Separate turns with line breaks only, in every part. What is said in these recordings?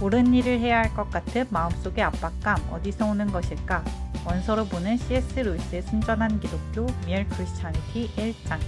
옳은 일을 해야 할 것 같은 마음속의 압박감 어디서 오는 것일까? 원서로 보는 C.S. 루이스의 순전한 기독교 미얼 크리스찬리티 1장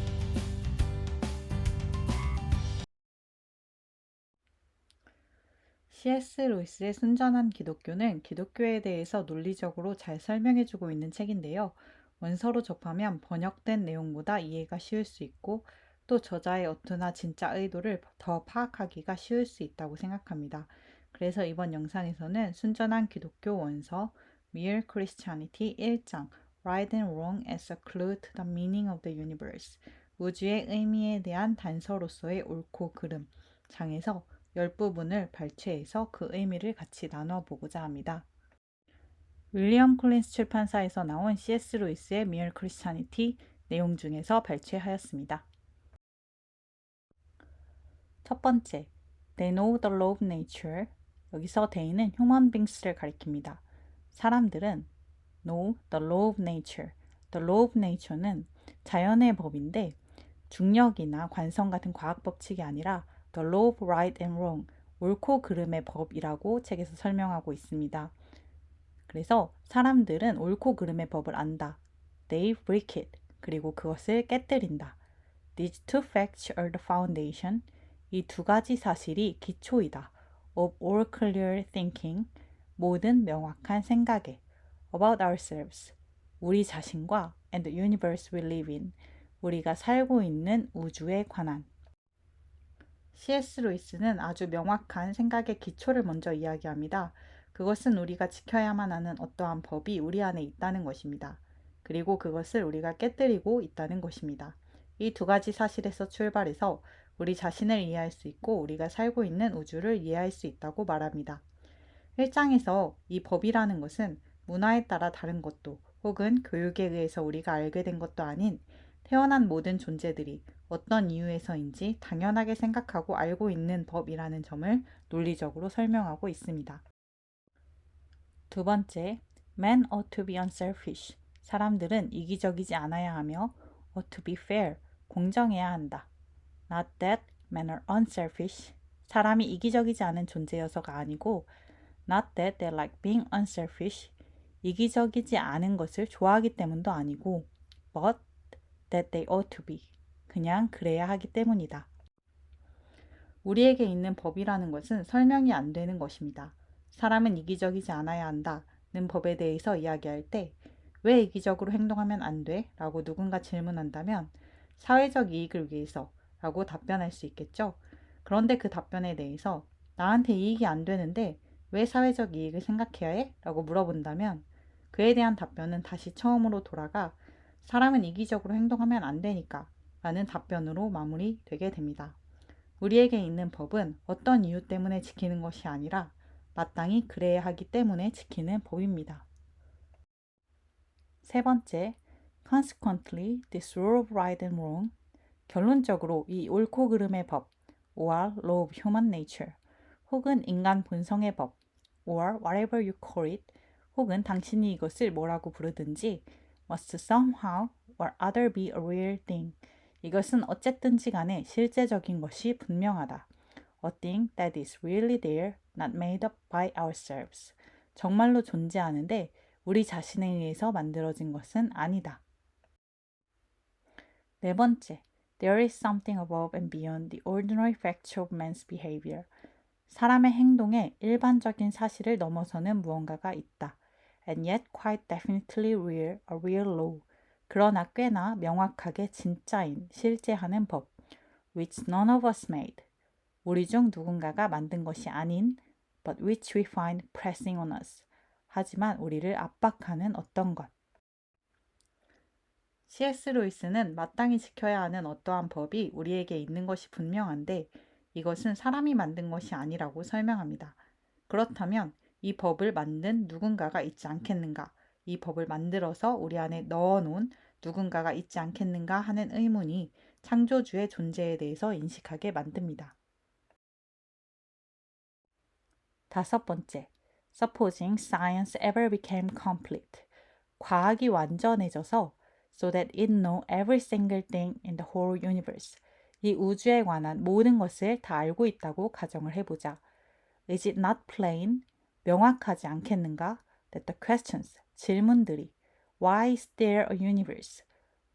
C.S. 루이스의 순전한 기독교는 기독교에 대해서 논리적으로 잘 설명해주고 있는 책인데요. 원서로 접하면 번역된 내용보다 이해가 쉬울 수 있고 또 저자의 어투나 진짜 의도를 더 파악하기가 쉬울 수 있다고 생각합니다. 그래서 이번 영상에서는 순전한 기독교 원서 Mere Christianity 1장 Right and Wrong as a Clue to the Meaning of the Universe 우주의 의미에 대한 단서로서의 옳고 그름 장에서 10부분을 발췌해서 그 의미를 같이 나눠보고자 합니다. 윌리엄 콜린스 출판사에서 나온 C.S. 루이스의 Mere Christianity 내용 중에서 발췌하였습니다. 첫 번째, They know the law of nature. 여기서 they는 human beings를 가리킵니다. 사람들은 know the law of nature. The law of nature는 자연의 법인데 중력이나 관성 같은 과학 법칙이 아니라 the law of right and wrong, 옳고 그름의 법이라고 책에서 설명하고 있습니다. 그래서 사람들은 옳고 그름의 법을 안다. They break it. 그리고 그것을 깨뜨린다. These two facts are the foundation. 이 두 가지 사실이 기초이다. Of all clear thinking. 모든 명확한 생각에. About ourselves. 우리 자신과 and the universe we live in. 우리가 살고 있는 우주에 관한. C.S. 루이스는 아주 명확한 생각의 기초를 먼저 이야기합니다. 그것은 우리가 지켜야만 하는 어떠한 법이 우리 안에 있다는 것입니다. 그리고 그것을 우리가 깨뜨리고 있다는 것입니다. 이 두 가지 사실에서 출발해서 우리 자신을 이해할 수 있고 우리가 살고 있는 우주를 이해할 수 있다고 말합니다. 1장에서 이 법이라는 것은 문화에 따라 다른 것도 혹은 교육에 의해서 우리가 알게 된 것도 아닌 태어난 모든 존재들이 어떤 이유에서인지 당연하게 생각하고 알고 있는 법이라는 점을 논리적으로 설명하고 있습니다. 두 번째, men ought to be unselfish. 사람들은 이기적이지 않아야 하며 ought to be fair. 공정해야 한다. Not that men are unselfish. 사람이 이기적이지 않은 존재여서가 아니고 not that they like being unselfish. 이기적이지 않은 것을 좋아하기 때문도 아니고 but that they ought to be. 그냥 그래야 하기 때문이다. 우리에게 있는 법이라는 것은 설명이 안 되는 것입니다. 사람은 이기적이지 않아야 한다는 법에 대해서 이야기할 때 왜 이기적으로 행동하면 안 돼? 라고 누군가 질문한다면 사회적 이익을 위해서 라고 답변할 수 있겠죠. 그런데 그 답변에 대해서 나한테 이익이 안 되는데 왜 사회적 이익을 생각해야 해? 라고 물어본다면 그에 대한 답변은 다시 처음으로 돌아가 사람은 이기적으로 행동하면 안 되니까 라는 답변으로 마무리되게 됩니다. 우리에게 있는 법은 어떤 이유 때문에 지키는 것이 아니라 마땅히 그래야 하기 때문에 지키는 법입니다. 세 번째, consequently, this rule of right and wrong. 결론적으로 이 옳고 그름의 법, or law of human nature, 혹은 인간 본성의 법, or whatever you call it, 혹은 당신이 이것을 뭐라고 부르든지, must somehow or other be a real thing. 이것은 어쨌든지 간에 실제적인 것이 분명하다. A thing that is really there, not made up by ourselves. 정말로 존재하는데 우리 자신에 의해서 만들어진 것은 아니다. 네 번째, there is something above and beyond the ordinary facts of man's behavior. 사람의 행동에 일반적인 사실을 넘어서는 무언가가 있다. And yet quite definitely real, a real law. 그러나 꽤나 명확하게 진짜인 실제하는 법. which none of us made. 우리 중 누군가가 만든 것이 아닌 but which we find pressing on us. 하지만 우리를 압박하는 어떤 것. C.S. 루이스는 마땅히 지켜야 하는 어떠한 법이 우리에게 있는 것이 분명한데 이것은 사람이 만든 것이 아니라고 설명합니다. 그렇다면 이 법을 만든 누군가가 있지 않겠는가? 이 법을 만들어서 우리 안에 넣어 놓은 누군가가 있지 않겠는가 하는 의문이 창조주의 존재에 대해서 인식하게 만듭니다. 다섯 번째, supposing science ever became complete. 과학이 완전해져서 so that it know every single thing in the whole universe. 이 우주에 관한 모든 것을 다 알고 있다고 가정을 해보자. Is it not plain? 명확하지 않겠는가? That the questions, 질문들이 Why is there a universe?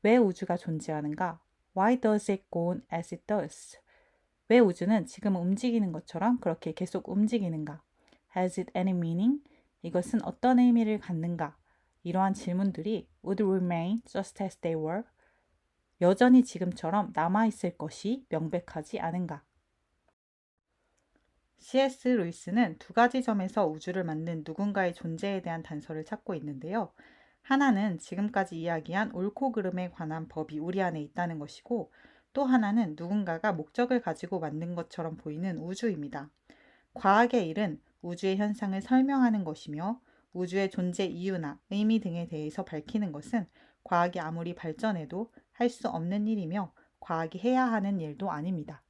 왜 우주가 존재하는가? Why does it go on as it does? 왜 우주는 지금 움직이는 것처럼 그렇게 계속 움직이는가? Has it any meaning? 이것은 어떤 의미를 갖는가? 이러한 질문들이 would remain just as they were. 여전히 지금처럼 남아있을 것이 명백하지 않은가? C.S. 루이스는 두 가지 점에서 우주를 만든 누군가의 존재에 대한 단서를 찾고 있는데요. 하나는 지금까지 이야기한 옳고 그름에 관한 법이 우리 안에 있다는 것이고, 또 하나는 누군가가 목적을 가지고 만든 것처럼 보이는 우주입니다. 과학의 일은 우주의 현상을 설명하는 것이며, 우주의 존재 이유나 의미 등에 대해서 밝히는 것은 과학이 아무리 발전해도 할 수 없는 일이며, 과학이 해야 하는 일도 아닙니다.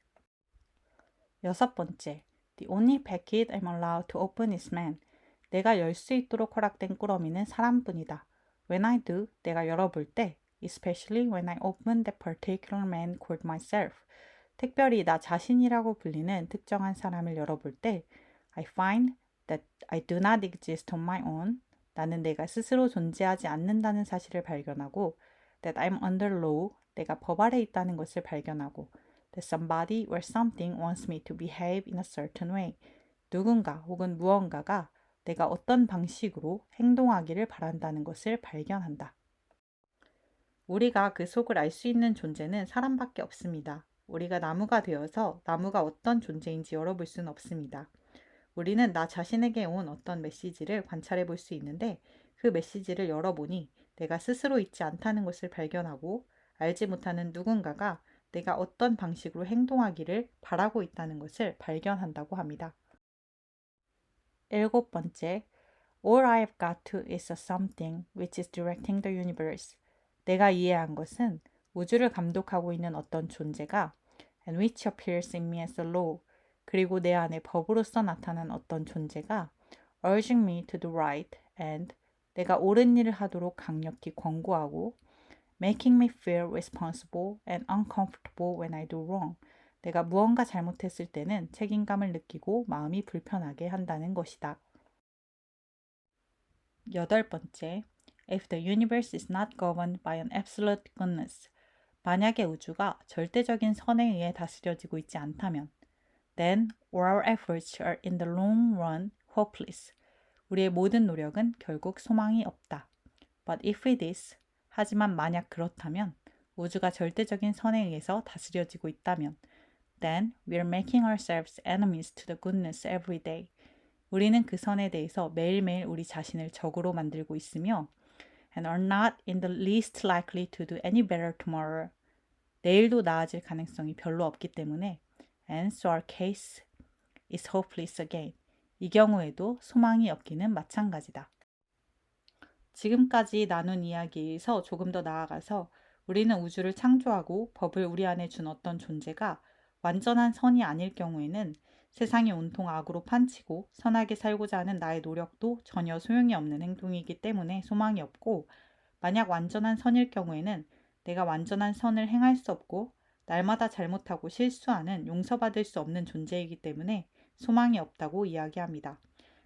여섯 번째, The only packet I'm allowed to open is man. 내가 열 수 있도록 허락된 꾸러미는 사람뿐이다. When I do, 내가 열어볼 때, especially when I open that particular man called myself. 특별히 나 자신이라고 불리는 특정한 사람을 열어볼 때, I find that I do not exist on my own. 나는 내가 스스로 존재하지 않는다는 사실을 발견하고, that I'm under law. 내가 법 아래 있다는 것을 발견하고, that somebody or something wants me to behave in a certain way. 누군가 혹은 무언가가 내가 어떤 방식으로 행동하기를 바란다는 것을 발견한다. 우리가 그 속을 알 수 있는 존재는 사람밖에 없습니다. 우리가 나무가 되어서 나무가 어떤 존재인지 열어볼 수는 없습니다. 우리는 나 자신에게 온 어떤 메시지를 관찰해 볼 수 있는데 그 메시지를 열어보니 내가 스스로 있지 않다는 것을 발견하고 알지 못하는 누군가가 내가 어떤 방식으로 행동하기를 바라고 있다는 것을 발견한다고 합니다. 일곱 번째, All I've got to is a something which is directing the universe. 내가 이해한 것은 우주를 감독하고 있는 어떤 존재가 and which appears in me as a law. 그리고 내 안에 법으로서 나타난 어떤 존재가 urging me to do right and 내가 옳은 일을 하도록 강력히 권고하고 making me feel responsible and uncomfortable when I do wrong. 내가 무언가 잘못했을 때는 책임감을 느끼고 마음이 불편하게 한다는 것이다. 여덟 번째, if the universe is not governed by an absolute goodness, 만약에 우주가 절대적인 선에 의해 다스려지고 있지 않다면, then our efforts are in the long run hopeless. 우리의 모든 노력은 결국 소망이 없다. But if it is, 하지만 만약 그렇다면, 우주가 절대적인 선에 의해서 다스려지고 있다면, then we're making ourselves enemies to the goodness every day. 우리는 그 선에 대해서 매일매일 우리 자신을 적으로 만들고 있으며 and are not in the least likely to do any better tomorrow. 내일도 나아질 가능성이 별로 없기 때문에 and so our case is hopeless again. 이 경우에도 소망이 없기는 마찬가지다. 지금까지 나눈 이야기에서 조금 더 나아가서 우리는 우주를 창조하고 법을 우리 안에 준 어떤 존재가 완전한 선이 아닐 경우에는 세상이 온통 악으로 판치고 선하게 살고자 하는 나의 노력도 전혀 소용이 없는 행동이기 때문에 소망이 없고 만약 완전한 선일 경우에는 내가 완전한 선을 행할 수 없고 날마다 잘못하고 실수하는 용서받을 수 없는 존재이기 때문에 소망이 없다고 이야기합니다.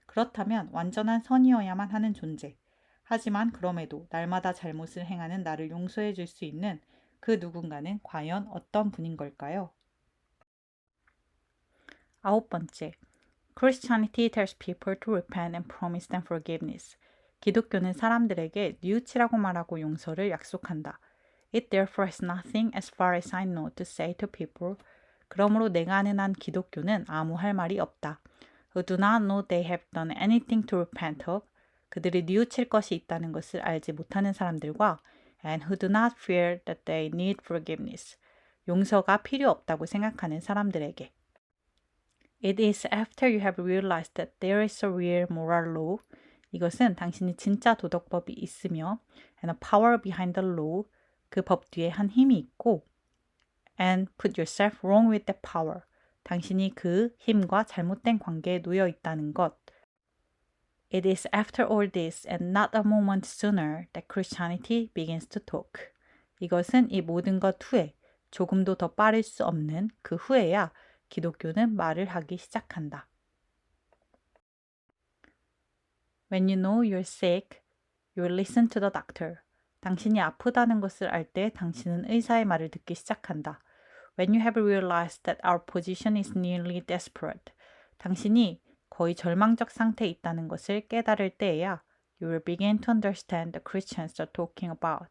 그렇다면 완전한 선이어야만 하는 존재. 하지만 그럼에도 날마다 잘못을 행하는 나를 용서해 줄 수 있는 그 누군가는 과연 어떤 분인 걸까요? 아홉 번째, Christianity tells people to repent and promise them forgiveness. 기독교는 사람들에게 뉘우치라고 말하고 용서를 약속한다. It therefore has nothing as far as I know to say to people. 그러므로 내가 아는 한 기독교는 아무 할 말이 없다. Who do not know they have done anything to repent of. 그들이 뉘우칠 것이 있다는 것을 알지 못하는 사람들과 and who do not fear that they need forgiveness. 용서가 필요 없다고 생각하는 사람들에게. It is after you have realized that there is a real moral law. 이것은 당신이 진짜 도덕법이 있으며 and a power behind the law. 그 법 뒤에 한 힘이 있고 and put yourself wrong with that power. 당신이 그 힘과 잘못된 관계에 놓여 있다는 것. It is after all this and not a moment sooner that Christianity begins to talk. 이것은 이 모든 것 후에 조금도 더 빠를 수 없는 그 후에야 기독교는 말을 하기 시작한다. When you know you're sick, you listen to the doctor. 당신이 아프다는 것을 알 때 당신은 의사의 말을 듣기 시작한다. When you have realized that our position is nearly desperate. 당신이 거의 절망적 상태에 있다는 것을 깨달을 때에야 you will begin to understand the Christians are talking about.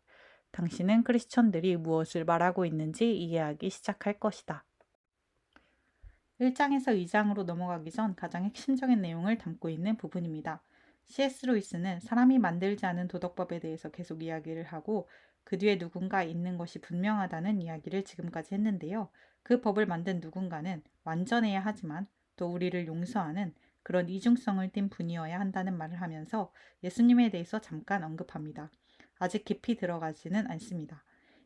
당신은 크리스천들이 무엇을 말하고 있는지 이해하기 시작할 것이다. 1장에서 2장으로 넘어가기 전 가장 핵심적인 내용을 담고 있는 부분입니다. C.S. 루이스는 사람이 만들지 않은 도덕법에 대해서 계속 이야기를 하고 그 뒤에 누군가 있는 것이 분명하다는 이야기를 지금까지 했는데요. 그 법을 만든 누군가는 완전해야 하지만 또 우리를 용서하는 그런 이중성을 띤 분이어야 한다는 말을 하면서 예수님에 대해서 잠깐 언급합니다. 아직 깊이 들어가지는 않습니다.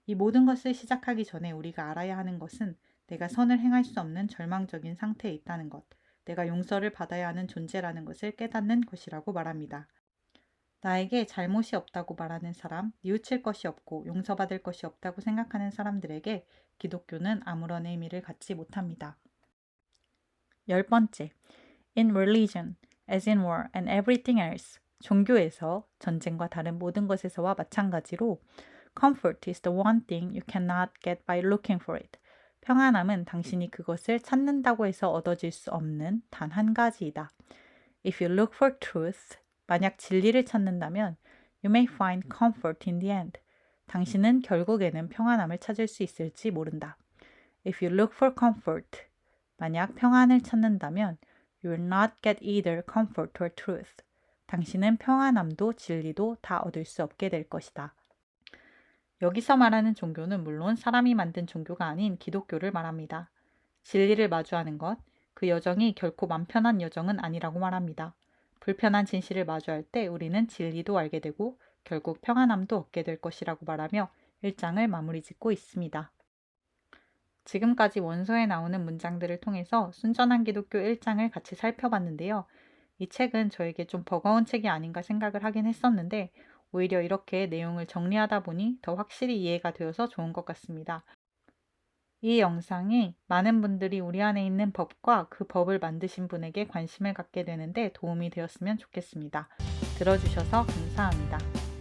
이 모든 것을 시작하기 전에 우리가 알아야 하는 것은 내가 선을 행할 수 없는 절망적인 상태에 있다는 것, 내가 용서를 받아야 하는 존재라는 것을 깨닫는 것이라고 말합니다. 나에게 잘못이 없다고 말하는 사람, 뉘우칠 것이 없고 용서받을 것이 없다고 생각하는 사람들에게 기독교는 아무런 의미를 갖지 못합니다. 열 번째, in religion, as in war and everything else, 종교에서 전쟁과 다른 모든 것에서와 마찬가지로 comfort is the one thing you cannot get by looking for it. 평안함은 당신이 그것을 찾는다고 해서 얻어질 수 없는 단 한 가지이다. If you look for truth, 만약 진리를 찾는다면 you may find comfort in the end. 당신은 결국에는 평안함을 찾을 수 있을지 모른다. If you look for comfort, 만약 평안을 찾는다면 you will not get either comfort or truth. 당신은 평안함도 진리도 다 얻을 수 없게 될 것이다. 여기서 말하는 종교는 물론 사람이 만든 종교가 아닌 기독교를 말합니다. 진리를 마주하는 것, 그 여정이 결코 맘 편한 여정은 아니라고 말합니다. 불편한 진실을 마주할 때 우리는 진리도 알게 되고 결국 평안함도 얻게 될 것이라고 말하며 1장을 마무리 짓고 있습니다. 지금까지 원서에 나오는 문장들을 통해서 순전한 기독교 1장을 같이 살펴봤는데요. 이 책은 저에게 좀 버거운 책이 아닌가 생각을 하긴 했었는데 오히려 이렇게 내용을 정리하다 보니 더 확실히 이해가 되어서 좋은 것 같습니다. 이 영상이 많은 분들이 우리 안에 있는 법과 그 법을 만드신 분에게 관심을 갖게 되는데 도움이 되었으면 좋겠습니다. 들어주셔서 감사합니다.